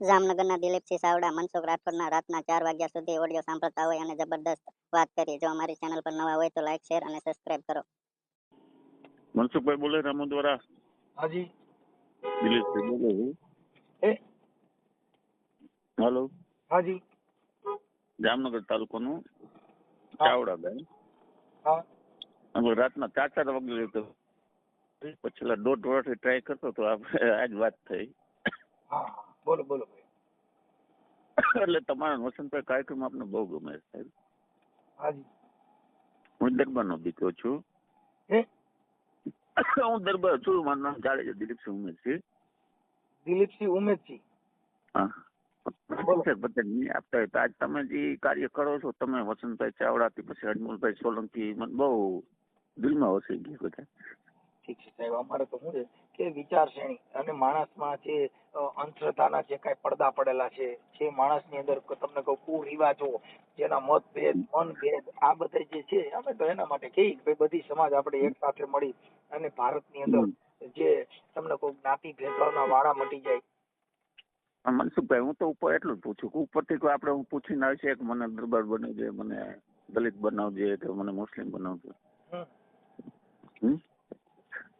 જામનગરના દિલીપસિંહ સાવડા મનસુખ રાઠોડના રાતના ચાર વાગ્યા સુધી ઓડિયો સાંભળતા હોય અને જબરદસ્ત વાત કરી. જો અમારી ચેનલ પર નવા હોય તો લાઈક શેર અને સબસ્ક્રાઇબ કરો. મનસુખભાઈ બોલે રામોદ્વારા હાજી. દિલીપસિંહ બોલે એ? હેલો. હાજી. જામનગર તાલુકાનું. ચાવડા ગામ હા. અમે રાતના ચાર ચાર વાગે તો પછી દોઢ વર્ષથી ટ્રાય કરતો તો આપણે આજ વાત થઈ. હા. બોલો બોલો ભાઈ. એટલે તમારા વસંતભાઈ કાર્યક્રમ આપને બહુ ગમે છે સાહેબ. હાજી. હું દરબારનો દીકરો છું. હું? દરબાર છું મારું નામ જાડેજા દિલીપસિંહ છે દિલીપસિંહ ઉમેદજી હા. બોલો. સર નહીં આપતા આજ તમે જે કાર્ય કરો છો તમે વસંતભાઈ ચાવડા થી પછી અજમલભાઈ સોલંકી મને બહુ દિલમાં વસી ગયું બધા ઠીક છે. સાહેબ અમારે તો શું છે કે વિચારશ્રેણી અને માણસમાં જે અંધશ્રદ્ધાના જે કાંઈ પડદા પડેલા છે જે માણસની અંદર તમને કહું કુરિવાજો જેના મતભેદ મનભેદ આ બધા જે છે અમે તો એના માટે કહીએ કે બધી સમાજ આપણે એક સાથે મળી અને ભારતની અંદર જે તમને કહું જ્ઞાતિ ભેદભાવના વાળા મટી જાય. મનસુખભાઈ હું તો ઉપર એટલું જ પૂછું કે ઉપરથી કોઈ આપણે હું પૂછીને આવી છે કે મને દરબાર બનાવજે મને દલિત બનાવજે કે મને મુસ્લિમ બનાવજે? હમ.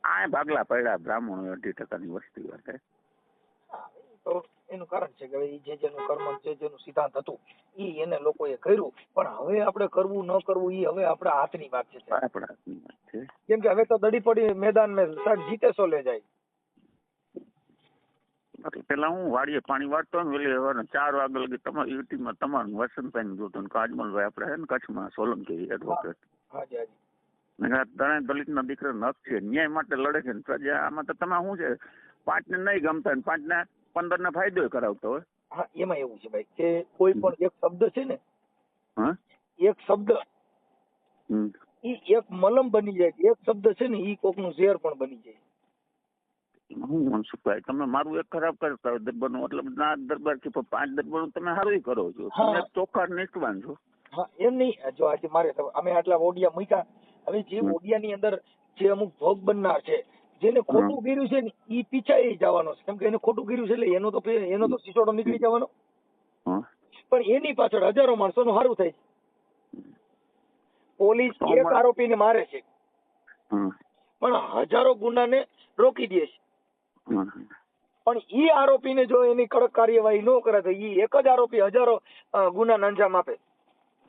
આ ભાગલા પડ્યા બ્રાહ્મણો અઢી ટકાની વસ્તી વાત હે. હા, ઈ તો એનું કારણ છે કે જે જેનું કર્મ જે જેનું સિદ્ધાંત હતું ઈ એને લોકોએ કર્યું. પણ હવે આપણે કરવું ન કરવું ઈ હવે આપણા હાથની વાત છે આપણા હાથની વાત છે. કેમ કે હવે તો દડી પડી મેદાન મેં સાહેબ જીતે સો લે જાય. પેલા હું વાડીએ પાણી વાળતો ને વેલી હવે ચાર વાગે લગી તમારી યુટીમાં તમારું વસંતભાઈ જોતો ને કાજમલભાઈ આપણે હે ને કચ્છમાં સોલંકી એડવોકેટ હાજી હાજી. ત્રણેય દલિતના દીકરા છે ન્યાય માટે લડે છે પ્રજા. આમાં તો તમે શું છે પાંચ ને નહીં ગમતા ને પાંચ ના પંદર ના ફાયદો કરાવતો હોય. હા એમાં એવું છે ભાઈ કે કોઈ પણ એક શબ્દ છે ને હા? એક શબ્દ. ઈ એક મલમ બની જાય એક શબ્દ છે ને ઈ કોકનું ઝેર પણ બની જાય. હું મનસુખભાઈ તમે મારું એક ખરાબ કરતા હોય દરબારનું એટલે ના દરબારથી પાંચ દરબાર તમે સારું કરો છો. તમે ચોખ્ખા નિષ્ઠવાન છો. હા એમ નહીં. જો આજે મારે અમે આટલા ઓડિયા મૂક્યા હવે જે. ઓડિયાની અંદર જે અમુક ભોગ બનનાર છે જેને ખોટું કર્યું છે ને ઈ પીછાઈ જવાનો છે. કેમ કે એને ખોટું કર્યું છે એટલે એનો તો એનો તો સિસોડો નીકળી જવાનો. પણ એની પાછળ હજારો માણસોનું હારું થાય છે. પોલીસ એક આરોપીને મારે છે. પણ હજારો ગુનાને રોકી દે છે. પણ પણ ઈ આરોપીને જો એની કડક કાર્યવાહી ન કરે તો ઈ એક જ આરોપી હજારો ગુના ગુનાને અંજામ આપે.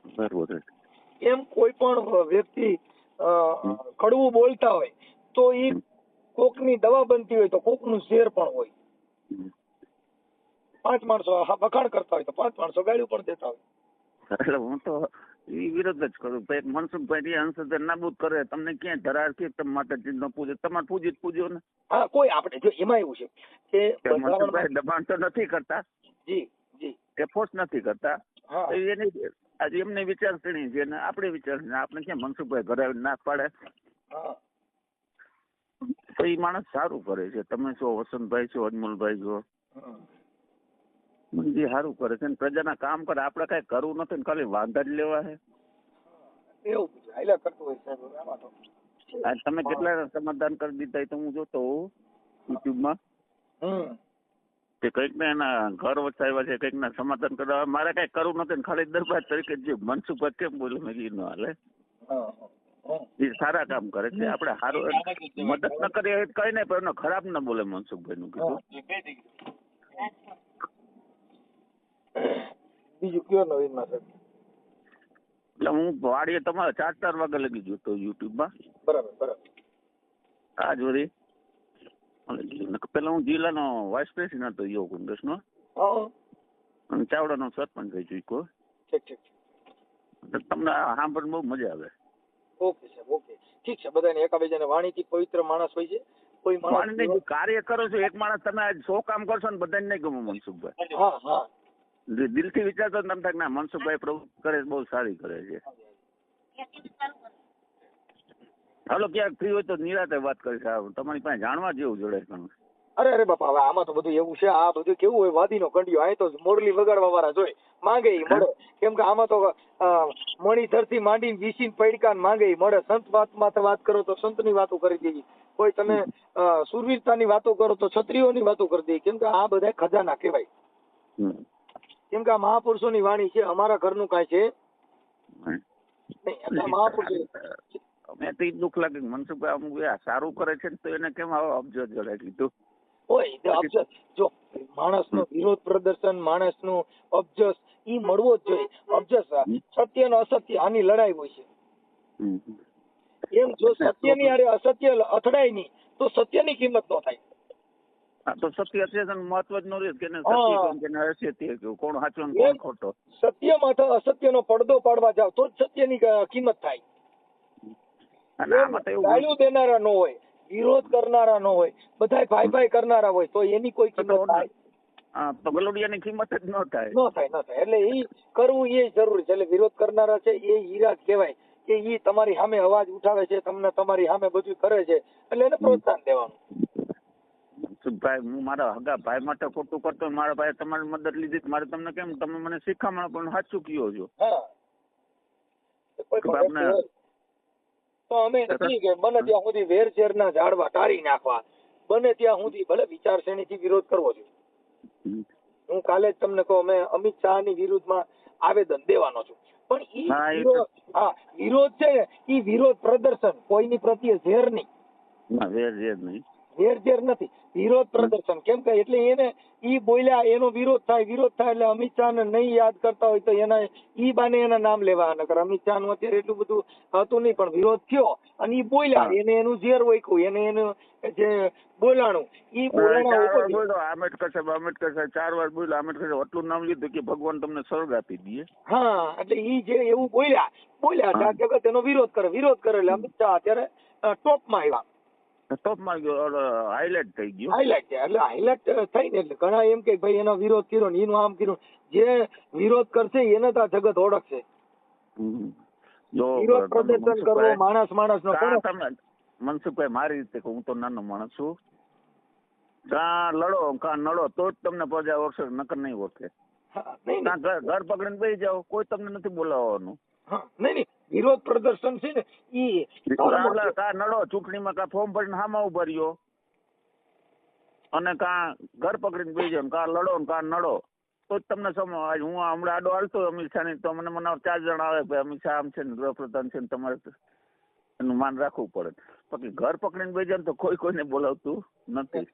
બરોબર. એમ કોઈ પણ વ્યક્તિ કડવું બોલતા હોય તો ઈ કોકની દવા બનતી હોય તો કોકનું ઝેર પણ હોય. પાંચ માણસો વખાણ કરતા હોય તો પાંચ માણસો ગાળ્યું પણ દેતા હોય. એટલે હું તો એ વિરોધ જ કરું. ભાઈ મનસુખભાઈ અંશધર નાબૂદ કરે તમને ક્યાંય ધરાર કે તમે માતાજી ન પૂજે તમારે પૂજી જ પૂજો ને? હા કોઈ આપણે જો એમાં એવું છે કે મનસુખભાઈ દબાણ તો નથી કરતા? જી. જી. ફોર્સ નથી કરતા. એની આજે એમની વિચારસરણી છે ને આપણી વિચારસરણી. આપણે ક્યાં મનસુખભાઈ ઘરે ના પાડે? તો એ માણસ સારું કરે છે. તમે છો વસંતભાઈ છો અજમલભાઈ છો. હમ. સારું કરે છે પ્રજાના કામ કરે. આપણે કઈ કરવું નથી ને ખાલી વાંધા જ લેવા છે. એવું કરતું હોય સાહેબ તમે કેટલા સમાધાન કરી દીધા તો હું જોતો હોઉં યુટ્યુબમાં. હમ. કે કંઈક ને એના ઘર વસાવ્યા છે કંઈક ના સમાધાન કરવા. મારે કઈ કરવું નથી ખાલી દરબાર તરીકે જે મનસુખભાઈ કેમ બોલ્યું મેં કીધું હાલે. એ સારા કામ કરે છે. આપણે સારું મદદ ન કરીએ કઈ નહીં પણ ખરાબ ન બોલે મનસુખભાઈ નું કીધું. બીજું કયો નવીનમાં સાહેબ એટલે હું વાડીએ તમારે ચાર ચાર વાગે લગી જોતો યુટ્યુબમાં. બરાબર બરાબર. આ જોડી પેલા હું જિલ્લાનો વાઇસ પ્રેસિડેન્ટ હતો યુવા કોંગ્રેસનો. અને ચાવડાનો સરપંચ થઈ ચૂક્યો. ઠીક ઠીક તમને આ સાંભળવાની બહુ મજા આવે. ઓકે સાહેબ ઓકે. ઠીક છે બધાને એકાબીજાને વાણીથી પવિત્ર માણસ હોય છે. કોઈ વાણી નહીં, માણસ કાર્ય કરો છો એક માણસ તમે સો કામ કરશો ને બધાને નહીં ગમે મનસુખભાઈ. હા હા. દિલથી વિચારતો તમે ના મનસુખભાઈ પ્રભુ કરે બહુ સારી કરે છે. હાલો ક્યાંક ફ્રી હોય તો નિરાતે વાત કરી સાહેબ તમારી પાસે જાણવા જેવું જોડે અરે અરે બાપા હવે આમાં તો બધું એવું છે આ બધું કેવું હોય વાદીનો કંડિયો અહીં તો મોરલી વગાડવા વાળા જોઈ માંગે ઈ મળે. કેમ કે આમાં તો મણી ધરતી માંડી વીસીને પૈડકા માંગે ઈ મળે. સંત વાત માથે વાત કરો તો સંતની વાતો કરી દેવી કોઈ તમે અ, શૂરવીરતાની વાતો કરો તો ક્ષત્રિયોની વાતો કરી દેવી કેમ કે આ બધા ખજાના કહેવાય. કેમ કે આ મહાપુરુષોની વાણી છે અમારા ઘરનું કાંઈ છે? મહાપુરુષો મેં તો એ દુઃખ લાગે મનસુખભાઈ અમુક આ સારું કરે છે તો એને કેમ આવો અબજો જડે કીધું? હોય જો માણસનો વિરોધ પ્રદર્શન માણસનું અબજસ ઈ મળવો જ જોઈએ. અબજસ સત્ય ને અસત્ય આની લડાઈ હોય છે. એમ જો સત્યની હારે અસત્ય અથડાય નહીં તો સત્યની કિંમત નો થાય. તો સત્ય છે મહત્વ જ ન રહે કે સત્ય કહું કે અસત્ય કહું કોણ સાચો કોણ ખોટો? સત્ય માથે અસત્યનો પડદો પાડવા જાવ તો જ સત્યની કિંમત થાય. અને આમાં તો એવું દેનારા નો હોય વિરોધ કરનારા નો હોય બધા ભાઈ ભાઈ કરનારા હોય તો એની કોઈ કિંમત થાય. તો કિંમત જ ન થાય. ન થાય ન થાય. એટલે એ કરવું એ જરૂરી છે. એટલે વિરોધ કરનારા છે એ હીરા કહેવાય કે એ તમારી સામે અવાજ ઉઠાવે છે તમને તમારી સામે બધું કરે છે. એટલે એને પ્રોત્સાહન દેવાનું. ભાઈ હું મારા હગા ભાઈ માટે ખોટું કરતો મારા ભાઈ તમારી મદદ લીધી મારે તમને કેમ તમે મને શીખામણ પણ સાચું કયો છો? હા કોઈ પણ આપણે- વ્યક્તિ હોય તો અમે નથી કે બને ત્યાં સુધી વેરઝેરના ઝાડવા ટાળી નાખવા. બને ત્યાં સુધી ભલે વિચારશ્રેણીથી વિરોધ કરવો જોઈએ. હું કાલે જ તમને કહું અમે અમિત શાહની વિરુદ્ધમાં આવેદન દેવાનો છું. પણ ઈ એ વિરોધ હા વિરોધ છે ઈ વિરોધ પ્રદર્શન કોઈની પ્રત્યે ઝેર નહીં. ઝેર વેર નહીં. ઝેર ઝેર નથી. વિરોધ પ્રદર્શન. કેમ કે એટલે એને ઈ બોલ્યા એનો વિરોધ થાય વિરોધ થાય એટલે અમિત શાહ ને નહીં યાદ કરતા હોય તો એના ઈ બાને એના નામ લેવા નકર અમિત શાહનું અત્યારે એટલું બધું હતું નહીં પણ વિરોધ થયો અને ઈ બોલ્યા. એને એનું ઝેર વૈકું એને એનું જે બોલાણું ઈ બોલાણા આંબેડકર સાહેબ આંબેડકર સાહેબ ચાર વાર બોલ્યા. આંબેડકર સાહેબ એટલું નામ લીધું કે ભગવાન તમને સ્વર્ગ આપી દે હા એટલે ઈ જે એવું બોલ્યા બોલ્યા. જગત એનો વિરોધ કરે વિરોધ કરે એટલે અમિત શાહ અત્યારે ટોપમાં આવ્યા. ટોપમાં ગયો હાઇલાઇટ થઈ ગયું. હાઇલાઇટ એટલે હાઇલાઇટ થઈને એટલે ઘણા એમ કે ભાઈ એનો વિરોધ કર્યો ને એનું આમ કર્યું. જે વિરોધ કરશે એને તો આ જગત ઓળખશે. જો વિરોધ પ્રદર્શન કરવો માણસ માણસ નો તમે મનસુખભાઈ મારી રીતે હું તો નાનો માણસ છું. કાં લડો કાં નડો તો જ તમને પ્રજા ઓળખશે નકર નહીં ઓળખે. ઘર ઘર પકડીને બેસી જાઓ કોઈ તમને નથી બોલાવવાનું. હા, નહીં નહીં વિરોધ પ્રદર્શન છે ને ઈ કાં નડો ચૂંટણીમાં કાં ફોર્મ ભરીને હામાં ઊભા રહ્યો? અને કા ઘર પકડીને બેસી કાં લડો ને કા નડો? તો જ તમને સમ હું હમણાં આડો હાલતો અમિત શાહ તો મને મને ચાર જણ આવે ભાઈ અમિત શાહ આમ છે ને ગૃહપ્રધાન છે ને તમારે એનું માન રાખવું પડે. બાકી ઘર પકડીને બેસી ને તો કોઈ કોઈને બોલાવતું નથી.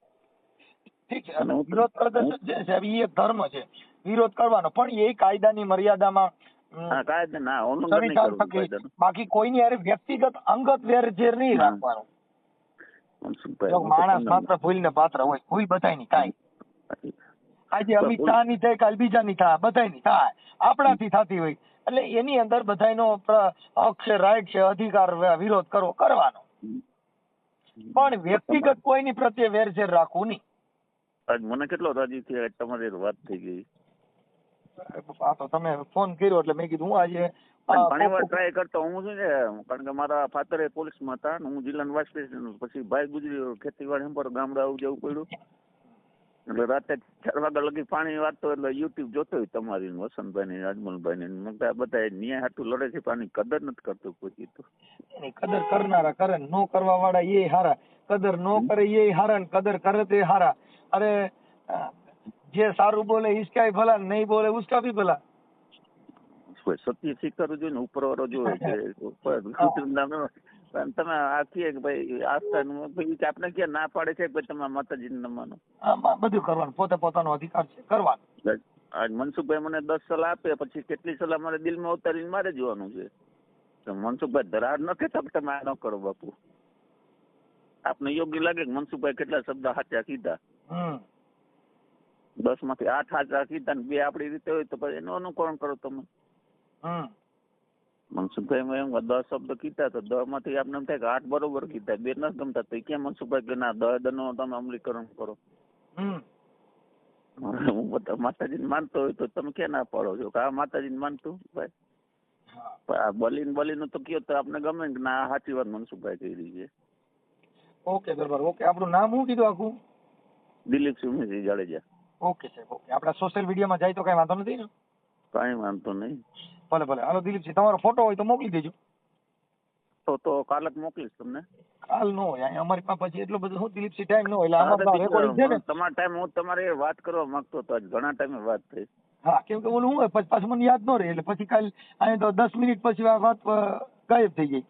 ઠીક છે વિરોધ પ્રદર્શન છે એ એક ધર્મ છે. વિરોધ કરવાનો. પણ એ કાયદાની મર્યાદામાં ના બાકી કોઈની હારે વ્યક્તિગત અંગત વેરઝેર નહીં. રાખવાનું. માણસ માત્ર ભૂલ ને પાત્ર હોય ભૂલ બધાયની કાંઈ આજે અમિત શાહની થાય કાલ બીજાની થાય બધાયની થાય આપણાથી થતી હોય. એટલે એની અંદર બધાયનો હક છે રાઈટ છે અધિકાર વિરોધ કરવો કરવાનો. પણ વ્યક્તિગત કોઈની પ્રત્યે વેરઝેર રાખવું નહીં. આજ મને કેટલો રાજી થયો તમારી વાત થઈ ગઈ. આ તો તમે ફોન કર્યો એટલે મેં કીધું હું આજે ઘણી વાર ટ્રાય કરતો હું છું ને કારણ કે મારા ફાધર એ પોલીસમાં હતા હું જિલ્લાનો વાઇસ પ્રેસિડેન્ટ પછી ભાઈ ગુજરી ખેતીવાડી પર ગામડા આવું જવું પડ્યું. એટલે રાતે ચાર વાગ્યા લગી પાણી વાળતો એટલે યુટ્યુબ જોતો હોય તમારી વસંતભાઈ ની અજમલભાઈ ની મેં બધા ન્યાય હાટું લડે છે પાણી કદર નથી કરતું કોઈ તો કદર કરનારા કરે ને કરવા વાળા એ હારા. કદર નો કરે એ હારા ને કદર કરે તે હારા. અરે જે સારું બોલે ઈસકાય ભલા નહીં બોલે ઉસકા ભી ભલા. સત્ય સ્વીકારવું જોઈએ ને ઉપર વાળો જો છે તમે આ કહે કે ભાઈ આસ્થા આપણે ક્યાં ના પાડે છે ભાઈ તમે નમવાનું? આમાં બધું કરવાનું. પોતે પોતાનો અધિકાર છે. કરવાનું. આજ મનસુખભાઈ મને દસ સલાહ આપે પછી કેટલી સલાહ મારે દિલમાં ઉતારીને મારે જોવાનું છે. તો મનસુખભાઈ ધરાર નથી કહેતા તમે આ ન કરો બાપુ. આપને યોગ્ય લાગે કે મનસુખભાઈ કેટલા શબ્દ સાચા કીધા. દસમાંથી આઠ સાચા કીધા ને બે આપડી રીતે હોય તો પછી એનું અનુકરણ કરો તમે. મનસુખભાઈ એમ કે દસ શબ્દ કીધા તો દસમાંથી આપણે એમ થાય કે આઠ બરોબર કીધા બે નથી ગમતા તો કેમ મનસુખભાઈ કે ના દસ દનો તમે અમલીકરણ કરો. હું બધા માતાજીને માનતો હોય તો તમે ક્યાં ના પાડો છો? કે આ માતાજીને માનતું ભાઈ. આ બલીન બલીનું તો કયો તો આપણે ગમે કે ના આ સાચી વાત મનસુખભાઈ કરી છે. ઓકે બરાબર ઓકે. આપણું નામ શું કીધું આખું? દિલીપ સિંહજી જાડેજા. ઓકે સાહેબ ઓકે આપણા સોશિયલ મીડિયામાં જાય તો કઈ વાંધો નથી ને? કઈ વાંધો નહીં. ભલે ભલે. હાલો દિલીપજી તમારો ફોટો હોય તો મોકલી દેજો. તો તો કાલ જ મોકલીશ તમને. કાલ નો હોય. અમારી પાસે પછી એટલો બધો દિલીપસિંહ દિલીપસી ટાઈમ નો હોય. એટલે હા, તો આમાં રેકોર્ડિંગ છે ને? તમારા ટાઈમ હું તમારે વાત કરવા માંગતો હતો. ઘણા ટાઈમે વાત થઈ. હા કેમ કે ઓલું હું પછી પાછું મને યાદ ન રહે. એટલે પછી કાલ અહીં તો દસ મિનિટ પછી આ વાત ગાયબ થઈ ગઈ.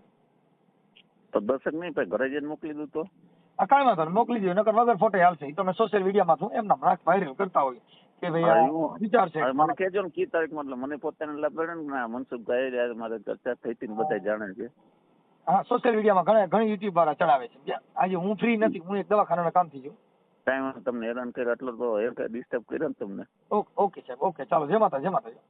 તો દસક નહીં પછી ઘરે જઈને મોકલી દઉં તો? આ કાંઈ વાંધો નહીં મોકલી દો નકર વગર ફોટો હાલશે. એ તો સોશિયલ મીડિયામાં છું એમના રાખ વાયરલ કરતા હોય કે ભાઈ આ વિચાર છે. મને કહેજો ને કી તારીખ મતલબ મને પોતાને લાભ ને મનસુખભાઈ યાર મારે ચર્ચા થઈ હતી બધા જાણે છે. હા સોશિયલ મીડિયામાં ઘણા ઘણી યુટ્યુબ વાળા ચડાવે છે. આજે હું ફ્રી નથી હું એક દવાખાનાના કામથી છું. ટાઈમ તમને હેરાન કર્યો એટલો તો ડિસ્ટર્બ કર્યો ને તમને. ઓકે ઓકે સાહેબ ઓકે ચાલો જય માતા જય માતાજી.